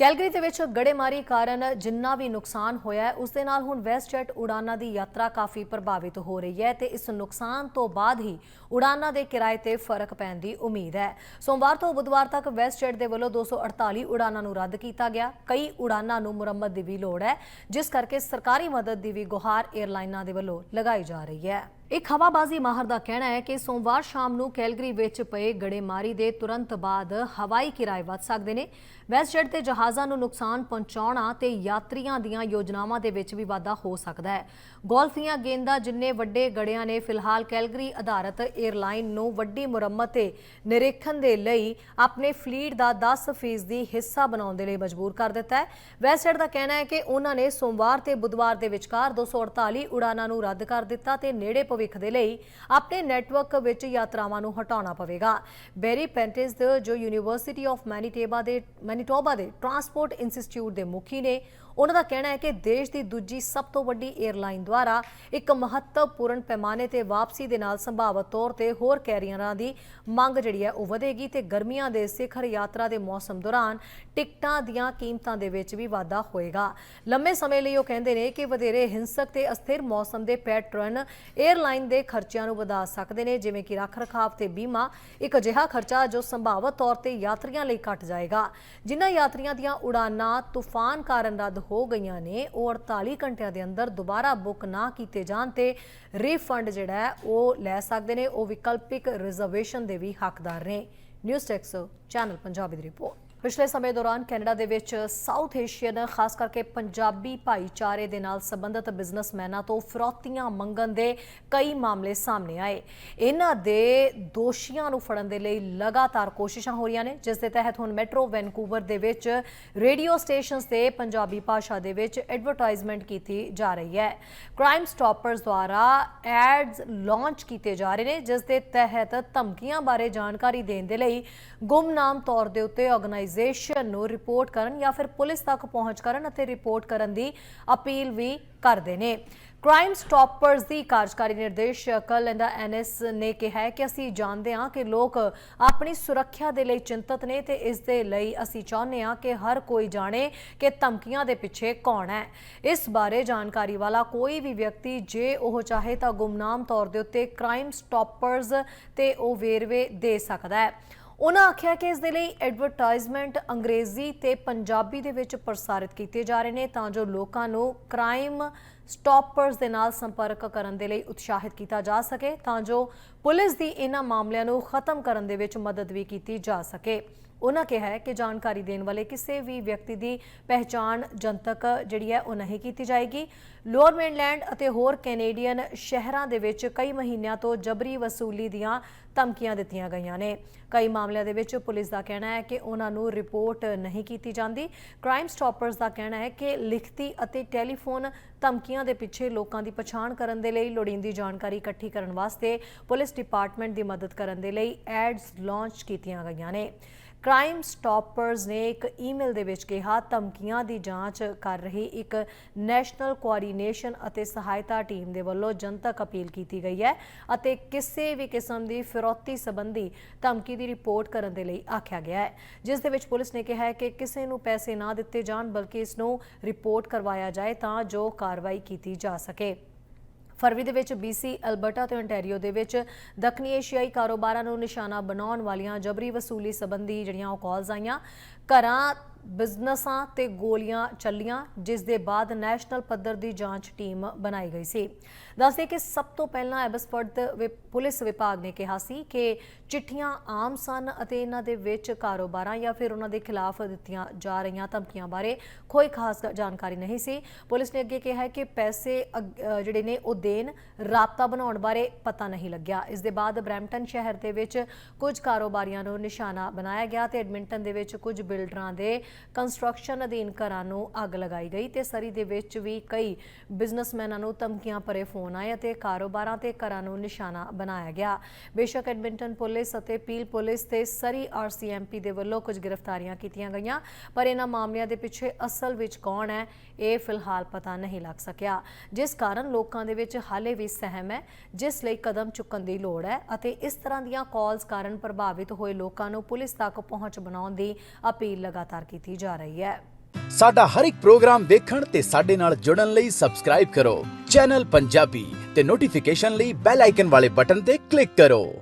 Calgary ਦੇ ਵਿੱਚ ਗੜੇਮਾਰੀ ਕਾਰਨ ਜਿੰਨਾ ਵੀ ਨੁਕਸਾਨ ਹੋਇਆ ਹੈ, ਉਸ ਦੇ ਨਾਲ ਹੁਣ ਵੈਸਟਜੈਟ ਉਡਾਨਾਂ ਦੀ ਯਾਤਰਾ ਕਾਫੀ ਪ੍ਰਭਾਵਿਤ ਹੋ ਰਹੀ ਹੈ ਤੇ ਇਸ ਨੁਕਸਾਨ ਤੋਂ ਬਾਅਦ ਹੀ ਉਡਾਨਾਂ ਦੇ ਕਿਰਾਏ ਤੇ ਫ਼ਰਕ ਪੈਣ ਦੀ ਉਮੀਦ ਹੈ। ਸੋਮਵਾਰ ਤੋਂ ਬੁੱਧਵਾਰ ਤੱਕ ਵੈਸਟਜੈਟ ਦੇ ਵੱਲੋਂ 248 ਉਡਾਨਾਂ ਨੂੰ ਰੱਦ ਕੀਤਾ ਗਿਆ। ਕਈ ਉਡਾਨਾਂ ਨੂੰ ਮੁਰੰਮਤ ਦੀ ਵੀ ਲੋੜ ਹੈ, ਜਿਸ ਕਰਕੇ ਸਰਕਾਰੀ ਮਦਦ ਦੀ ਵੀ ਗੁਹਾਰ 에ਅਰਲਾਈਨਾਂ ਦੇ ਵੱਲੋਂ ਲਗਾਈ ਜਾ ਰਹੀ ਹੈ। ਇੱਕ ਹਵਾਬਾਜ਼ੀ ਮਾਹਰ ਦਾ ਕਹਿਣਾ ਹੈ ਕਿ ਸੋਮਵਾਰ ਸ਼ਾਮ ਨੂੰ ਕੈਲਗਰੀ ਵਿੱਚ ਪਏ ਗੜੇਮਾਰੀ ਦੇ ਤੁਰੰਤ ਬਾਅਦ ਹਵਾਈ ਕਿਰਾਏ ਵੱਧ ਸਕਦੇ ਨੇ। ਵੈਸਟਜੈਟ ਦੇ ਜਹਾਜ਼ਾਂ ਨੂੰ ਨੁਕਸਾਨ ਪਹੁੰਚਾਉਣਾ ਤੇ ਯਾਤਰੀਆਂ ਦੀਆਂ ਯੋਜਨਾਵਾਂ ਦੇ ਵਿੱਚ ਵੀ ਵਾਧਾ ਹੋ ਸਕਦਾ ਹੈ। ਗੋਲਫ ਦੀਆਂ ਗੇਂਦਾਂ ਜਿੰਨੇ ਵੱਡੇ ਗੜਿਆਂ ਨੇ, ਫਿਲਹਾਲ ਕੈਲਗਰੀ ਆਧਾਰਿਤ 에ਅਰਲਾਈਨ ਨੂੰ ਵੱਡੀ ਮੁਰੰਮਤ ਤੇ ਨਿਰੀਖਣ ਦੇ ਲਈ ਆਪਣੇ ਫਲੀਟ ਦਾ 10% ਦੀ ਹਿੱਸਾ ਬਣਾਉਣ ਦੇ ਲਈ ਮਜਬੂਰ ਕਰ ਦਿੱਤਾ ਹੈ। ਵੈਸਟਜੈਟ ਦਾ ਕਹਿਣਾ ਹੈ ਕਿ ਉਹਨਾਂ ਨੇ ਸੋਮਵਾਰ ਤੇ ਬੁੱਧਵਾਰ ਦੇ ਵਿਚਕਾਰ 248 ਉਡਾਨਾਂ ਨੂੰ ਰੱਦ ਕਰ ਦਿੱਤਾ ਤੇ ਨੇੜੇ ਭਵਿੱਖ ਦੇ ਲਈ ਆਪਣੇ ਨੈਟਵਰਕ ਵਿੱਚ ਯਾਤਰਾਵਾਂ ਨੂੰ ਹਟਾਉਣਾ ਪਵੇਗਾ। ਬੈਰੀ ਪੈਂਟਿਸ, ਜੋ ਯੂਨੀਵਰਸਿਟੀ ਆਫ ਮੈਨੀਟੇਬਾ ਦੇ ਮੈਨੀਟੋਬਾ ਦੇ ਟਰਾਂਸਪੋਰਟ ਇੰਸਟੀਚਿਊਟ ਦੇ ਮੁਖੀ ਨੇ ਉਹਨਾਂ ਦਾ ਕਹਿਣਾ ਹੈ ਕਿ ਦੇਸ਼ ਦੀ ਦੂਜੀ ਸਭ ਤੋਂ ਵੱਡੀ 에ਅਰਲਾਈਨ ਦੁਆਰਾ ਇੱਕ ਮਹੱਤਵਪੂਰਨ ਪੈਮਾਨੇ ਤੇ ਵਾਪਸੀ ਦੇ ਨਾਲ ਸੰਭਾਵਤ ਤੌਰ ਤੇ ਹੋਰ ਕੈਰੀਅਰਾਂ ਦੀ ਮੰਗ ਜਿਹੜੀ ਹੈ ਉਹ ਵਧੇਗੀ ਤੇ ਗਰਮੀਆਂ ਦੇ ਸਿਖਰ ਯਾਤਰਾ ਦੇ ਮੌਸਮ ਦੌਰਾਨ ਟਿਕਟਾਂ ਦੀਆਂ ਕੀਮਤਾਂ ਦੇ ਵਿੱਚ ਵੀ ਵਾਧਾ ਹੋਏਗਾ। ਲੰਮੇ ਸਮੇਂ ਲਈ ਉਹ ਕਹਿੰਦੇ ਨੇ ਕਿ ਵਧੇਰੇ ਹਿੰਸਕ ਤੇ ਅਸਥਿਰ ਮੌਸਮ ਦੇ ਪੈਟਰਨ 에ਅਰਲਾਈਨ ਦੇ ਖਰਚਿਆਂ ਨੂੰ ਵਧਾ ਸਕਦੇ ਨੇ, ਜਿਵੇਂ ਕਿ ਰੱਖ ਰਖਾਵ ਤੇ ਬੀਮਾ, ਇੱਕ ਅਜਿਹਾ ਖਰਚਾ ਜੋ ਸੰਭਾਵਤ ਤੌਰ ਤੇ ਯਾਤਰੀਆਂ ਲਈ ਘਟ ਜਾਏਗਾ। ਜਿਨ੍ਹਾਂ ਯਾਤਰੀਆਂ ਦੀਆਂ ਉਡਾਨਾਂ ਤੂਫਾਨ ਕਾਰਨ ਰੱਦ ਹੋ ਗਈਆਂ ਨੇ, ਉਹ 48 ਘੰਟਿਆਂ ਦੇ ਅੰਦਰ ਦੁਬਾਰਾ ਬੁੱਕ ਨਾ ਕੀਤੇ ਜਾਣ ਤੇ ਰੀਫੰਡ ਜਿਹੜਾ ਉਹ ਲੈ ਸਕਦੇ ਨੇ, ਉਹ ਵਿਕਲਪਿਕ ਰਿਜ਼ਰਵੇਸ਼ਨ ਦੇ ਵੀ ਹੱਕਦਾਰ ਨੇ। ਨਿਊਜ਼ ਟੈਕਸ ਚੈਨਲ ਪੰਜਾਬੀ ਦੀ ਰਿਪੋਰਟ। ਪਿਛਲੇ ਸਮੇਂ ਦੌਰਾਨ ਕੈਨੇਡਾ ਦੇ ਵਿੱਚ ਸਾਊਥ ਏਸ਼ੀਅਨ, ਖਾਸ ਕਰਕੇ ਪੰਜਾਬੀ ਭਾਈਚਾਰੇ ਦੇ ਨਾਲ ਸੰਬੰਧਿਤ ਬਿਜ਼ਨਸਮੈਨਾਂ ਤੋਂ ਫਰੋਤੀਆਂ ਮੰਗਣ ਦੇ ਕਈ ਮਾਮਲੇ ਸਾਹਮਣੇ ਆਏ। ਇਹਨਾਂ ਦੇ ਦੋਸ਼ੀਆਂ ਨੂੰ ਫੜਨ ਦੇ ਲਈ ਲਗਾਤਾਰ ਕੋਸ਼ਿਸ਼ਾਂ ਹੋ ਰਹੀਆਂ ਨੇ, ਜਿਸ ਦੇ ਤਹਿਤ ਹੁਣ ਮੈਟਰੋ ਵੈਨਕੂਵਰ ਦੇ ਵਿੱਚ ਰੇਡੀਓ ਸਟੇਸ਼ਨਸ ਤੇ ਪੰਜਾਬੀ ਭਾਸ਼ਾ ਦੇ ਵਿੱਚ ਐਡਵਰਟਾਈਜ਼ਮੈਂਟ ਕੀਤੀ ਜਾ ਰਹੀ ਹੈ। ਕ੍ਰਾਈਮ ਸਟਾਪਰਸ ਦੁਆਰਾ ਐਡਸ ਲਾਂਚ ਕੀਤੇ ਜਾ ਰਹੇ ਨੇ, ਜਿਸ ਦੇ ਤਹਿਤ ਧਮਕੀਆਂ ਬਾਰੇ ਜਾਣਕਾਰੀ ਦੇਣ ਦੇ ਲਈ ਗੁੰਮਨਾਮ ਤੌਰ ਦੇ ਉੱਤੇ ਆਰਗੇਨਾਈਜੇਸ਼ਨ ਨੂੰ ਰਿਪੋਰਟ ਕਰਨ ਜਾਂ ਫਿਰ ਪੁਲਿਸ ਤੱਕ ਪਹੁੰਚ ਕਰਨ ਅਤੇ ਰਿਪੋਰਟ ਕਰਨ ਦੀ ਅਪੀਲ ਵੀ ਕਰਦੇ ਨੇ। ਕ੍ਰਾਈਮ ਸਟਾਪਰਸ ਦੀ ਕਾਰਜਕਾਰੀ ਨਿਰਦੇਸ਼ਕ ਲਿੰਡਾ ਐਨਐਸ ਨੇ ਕਿਹਾ ਹੈ ਕਿ ਅਸੀਂ ਜਾਣਦੇ ਹਾਂ ਕਿ ਲੋਕ ਆਪਣੀ ਸੁਰੱਖਿਆ ਦੇ ਲਈ ਚਿੰਤਤ ਨੇ ਤੇ ਇਸ ਦੇ ਲਈ ਅਸੀਂ ਚਾਹੁੰਦੇ ਹਾਂ ਕਿ ਹਰ ਕੋਈ ਜਾਣੇ ਕਿ ਧਮਕੀਆਂ ਦੇ ਪਿੱਛੇ ਕੌਣ ਹੈ। ਇਸ ਬਾਰੇ ਜਾਣਕਾਰੀ ਵਾਲਾ ਕੋਈ ਵੀ ਵਿਅਕਤੀ ਜੇ ਉਹ ਚਾਹੇ ਤਾਂ ਗੁੰਮਨਾਮ ਤੌਰ ਦੇ ਉੱਤੇ ਕ੍ਰਾਈਮ ਸਟਾਪਰਸ ਤੇ ਉਹ ਵੇਰਵੇ ਦੇ ਸਕਦਾ ਹੈ। ਉਹਨਾਂ ਆਖਿਆ ਕਿ ਇਸ ਦੇ ਲਈ ਐਡਵਰਟਾਈਜ਼ਮੈਂਟ ਅੰਗਰੇਜ਼ੀ ਤੇ ਪੰਜਾਬੀ ਦੇ ਵਿੱਚ ਪ੍ਰਸਾਰਿਤ ਕੀਤੇ ਜਾ ਰਹੇ ਨੇ ਤਾਂ ਜੋ ਲੋਕਾਂ ਨੂੰ ਕ੍ਰਾਈਮ ਸਟਾਪਰਸ ਦੇ ਨਾਲ ਸੰਪਰਕ ਕਰਨ ਦੇ ਲਈ ਉਤਸ਼ਾਹਿਤ ਕੀਤਾ ਜਾ ਸਕੇ ਤਾਂ ਜੋ ਪੁਲਿਸ ਦੀ ਇਹਨਾਂ ਮਾਮਲਿਆਂ ਨੂੰ ਖਤਮ ਕਰਨ ਦੇ ਵਿੱਚ ਮਦਦ ਵੀ ਕੀਤੀ ਜਾ ਸਕੇ। ਉਹਨਾਂ ਕਿਹਾ ਹੈ ਕਿ ਜਾਣਕਾਰੀ ਦੇਣ ਵਾਲੇ ਕਿਸੇ ਵੀ ਵਿਅਕਤੀ ਦੀ ਪਹਿਚਾਣ ਜਨਤਕ ਜਿਹੜੀ ਹੈ ਉਹ ਨਹੀਂ ਕੀਤੀ ਜਾਏਗੀ। ਲੋਅਰ ਮੇਨਲੈਂਡ ਅਤੇ ਹੋਰ ਕੈਨੇਡੀਅਨ ਸ਼ਹਿਰਾਂ ਦੇ ਵਿੱਚ ਕਈ ਮਹੀਨਿਆਂ ਤੋਂ ਜਬਰੀ ਵਸੂਲੀ ਦੀਆਂ ਧਮਕੀਆਂ ਦਿੱਤੀਆਂ ਗਈਆਂ ਨੇ। ਕਈ ਮਾਮਲਿਆਂ ਦੇ ਵਿੱਚ ਪੁਲਿਸ ਦਾ ਕਹਿਣਾ ਹੈ ਕਿ ਉਹਨਾਂ ਨੂੰ ਰਿਪੋਰਟ ਨਹੀਂ ਕੀਤੀ ਜਾਂਦੀ। ਕ੍ਰਾਈਮ ਸਟਾਪਰਸ ਦਾ ਕਹਿਣਾ ਹੈ ਕਿ ਲਿਖਤੀ ਅਤੇ ਟੈਲੀਫੋਨ ਧਮਕੀਆਂ ਦੇ ਪਿੱਛੇ ਲੋਕਾਂ ਦੀ ਪਛਾਣ ਕਰਨ ਦੇ ਲਈ ਲੋੜੀਂਦੀ ਜਾਣਕਾਰੀ ਇਕੱਠੀ ਕਰਨ ਵਾਸਤੇ ਪੁਲਿਸ ਡਿਪਾਰਟਮੈਂਟ ਦੀ ਮਦਦ ਕਰਨ ਦੇ ਲਈ ਐਡਸ ਲਾਂਚ ਕੀਤੀਆਂ ਗਈਆਂ ਨੇ। ਕ੍ਰਾਈਮ ਸਟਾਪਰਸ ਨੇ ਇੱਕ ਈਮੇਲ ਦੇ ਵਿੱਚ ਕਿਹਾ, ਧਮਕੀਆਂ ਦੀ ਜਾਂਚ ਕਰ ਰਹੀ ਇੱਕ ਨੈਸ਼ਨਲ ਕੋਆਰਡੀਨੇਸ਼ਨ ਅਤੇ ਸਹਾਇਤਾ ਟੀਮ ਦੇ ਵੱਲੋਂ ਜਨਤਕ ਅਪੀਲ ਕੀਤੀ ਗਈ ਹੈ ਅਤੇ ਕਿਸੇ ਵੀ ਕਿਸਮ ਦੀ ਫਿਰੌਤੀ ਸੰਬੰਧੀ ਧਮਕੀ ਦੀ ਰਿਪੋਰਟ ਕਰਨ ਦੇ ਲਈ ਆਖਿਆ ਗਿਆ ਹੈ। ਜਿਸ ਦੇ ਵਿੱਚ ਪੁਲਿਸ ਨੇ ਕਿਹਾ ਹੈ ਕਿ ਕਿਸੇ ਨੂੰ ਪੈਸੇ ਨਾ ਦਿੱਤੇ ਜਾਣ, ਬਲਕਿ ਇਸ ਨੂੰ ਰਿਪੋਰਟ ਕਰਵਾਇਆ ਜਾਏ ਤਾਂ ਜੋ ਕਾਰਵਾਈ ਕੀਤੀ ਜਾ ਸਕੇ। ਫਰਵਰੀ ਦੇ ਵਿੱਚ BC ਅਲਬਰਟਾ ਤੇ ontario ਦੇ ਵਿੱਚ ਦੱਖਣੀ ਏਸ਼ੀਆਈ ਕਾਰੋਬਾਰਾਂ ਨੂੰ ਨਿਸ਼ਾਨਾ ਬਣਾਉਣ ਵਾਲੀਆਂ ਜਬਰੀ ਵਸੂਲੀ ਸੰਬੰਧੀ ਜਿਹੜੀਆਂ ਉਹ ਕਾਲਸ ਆਈਆਂ। ਘਰਾਂ ਬਿਜ਼ਨਸਾਂ ਤੇ ਗੋਲੀਆਂ ਚੱਲੀਆਂ ਜਿਸ ਦੇ ਬਾਅਦ ਨੈਸ਼ਨਲ ਪੱਧਰ ਦੀ ਜਾਂਚ ਟੀਮ ਬਣਾਈ ਗਈ ਸੀ। ਦੱਸਦੇ ਕਿ ਸਭ ਤੋਂ ਪਹਿਲਾਂ ਐਬਸਫੋਰਡ ਵਿ- ਪੁਲਿਸ ਵਿਭਾਗ ਨੇ ਕਿਹਾ ਸੀ ਕਿ ਚਿੱਠੀਆਂ ਆਮ ਸਨ ਅਤੇ ਇਹਨਾਂ ਦੇ ਵਿੱਚ ਕਾਰੋਬਾਰਾਂ ਜਾਂ ਫਿਰ ਉਹਨਾਂ ਦੇ ਖਿਲਾਫ ਦਿੱਤੀਆਂ ਜਾ ਰਹੀਆਂ ਧਮਕੀਆਂ ਬਾਰੇ ਕੋਈ ਖਾਸ ਜਾਣਕਾਰੀ ਨਹੀਂ ਸੀ। ਪੁਲਿਸ ਨੇ ਅੱਗੇ ਕਿਹਾ ਕਿ ਪੈਸੇ ਅ, ਜਿਹੜੇ ਨੇ ਉਹ ਦੇਣ ਰਾਬਤਾ ਬਣਾਉਣ ਬਾਰੇ ਪਤਾ ਨਹੀਂ ਲੱਗਿਆ। ਇਸ ਦੇ ਬਾਅਦ ਬਰੈਂਪਟਨ ਸ਼ਹਿਰ ਦੇ ਵਿੱਚ ਕੁਝ ਕਾਰੋਬਾਰੀਆਂ ਨੂੰ ਨਿਸ਼ਾਨਾ ਬਣਾਇਆ ਗਿਆ ਤੇ ਐਡਮਿੰਟਨ ਦੇ ਵਿੱਚ ਕੁਝ ਬਿਲਡਰਾਂ ਦੇ ਕੰਸਟਰਕਸ਼ਨ ਅਧੀਨ ਘਰਾਂ ਨੂੰ ਅੱਗ ਲਗਾਈ ਗਈ ਤੇ ਸਰੀ ਦੇ ਵਿੱਚ ਵੀ ਕਈ ਬਿਜ਼ਨਸਮੈਨਾਂ ਨੂੰ ਧਮਕੀਆਂ ਭਰੇ ਫੋਨ ਆਏ ਅਤੇ ਕਾਰੋਬਾਰਾਂ ਤੇ ਘਰਾਂ ਨੂੰ ਨਿਸ਼ਾਨਾ ਬਣਾਇਆ ਗਿਆ। ਬੇਸ਼ੱਕ ਐਡਮਿੰਟਨ ਪੁਲਿਸ ਅਤੇ ਪੀਲ ਪੁਲਿਸ ਤੇ ਸਰੀ ਆਰਸੀਐਮਪੀ ਦੇ ਵੱਲੋਂ ਕੁਝ ਗ੍ਰਿਫਤਾਰੀਆਂ ਕੀਤੀਆਂ ਗਈਆਂ, ਪਰ ਇਹਨਾਂ ਮਾਮਲਿਆਂ ਦੇ ਪਿੱਛੇ ਅਸਲ ਵਿੱਚ ਕੌਣ ਹੈ, ਇਹ ਫਿਲਹਾਲ ਪਤਾ ਨਹੀਂ ਲੱਗ ਸਕਿਆ। ਜਿਸ ਕਾਰਨ ਲੋਕਾਂ ਦੇ ਵਿੱਚ ਹਾਲੇ ਵੀ ਸਹਿਮ ਹੈ, ਜਿਸ ਲਈ ਕਦਮ ਚੁੱਕਣ ਦੀ ਲੋੜ ਹੈ ਅਤੇ ਇਸ ਤਰ੍ਹਾਂ ਦੀਆਂ ਕਾਲਸ ਕਾਰਨ ਪ੍ਰਭਾਵਿਤ ਹੋਏ ਲੋਕਾਂ ਨੂੰ ਪੁਲਿਸ ਤੱਕ ਪਹੁੰਚ ਬਣਾਉਣ ਦੀ ਅਪੀਲ ਲਗਾਤਾਰ ਕੀਤੀ ਕੀਤੀ ਜਾ ਰਹੀ ਹੈ। ਸਾਡਾ ਹਰ ਇੱਕ ਪ੍ਰੋਗਰਾਮ ਦੇਖਣ ਤੇ ਸਾਡੇ ਨਾਲ ਜੁੜਨ ਲਈ ਸਬਸਕ੍ਰਾਈਬ ਕਰੋ। ਚੈਨਲ ਪੰਜਾਬੀ ਤੇ ਨੋਟੀਫਿਕੇਸ਼ਨ ਲਈ ਬੈਲ ਆਈਕਨ ਵਾਲੇ ਬਟਨ ਤੇ ਕਲਿੱਕ ਕਰੋ।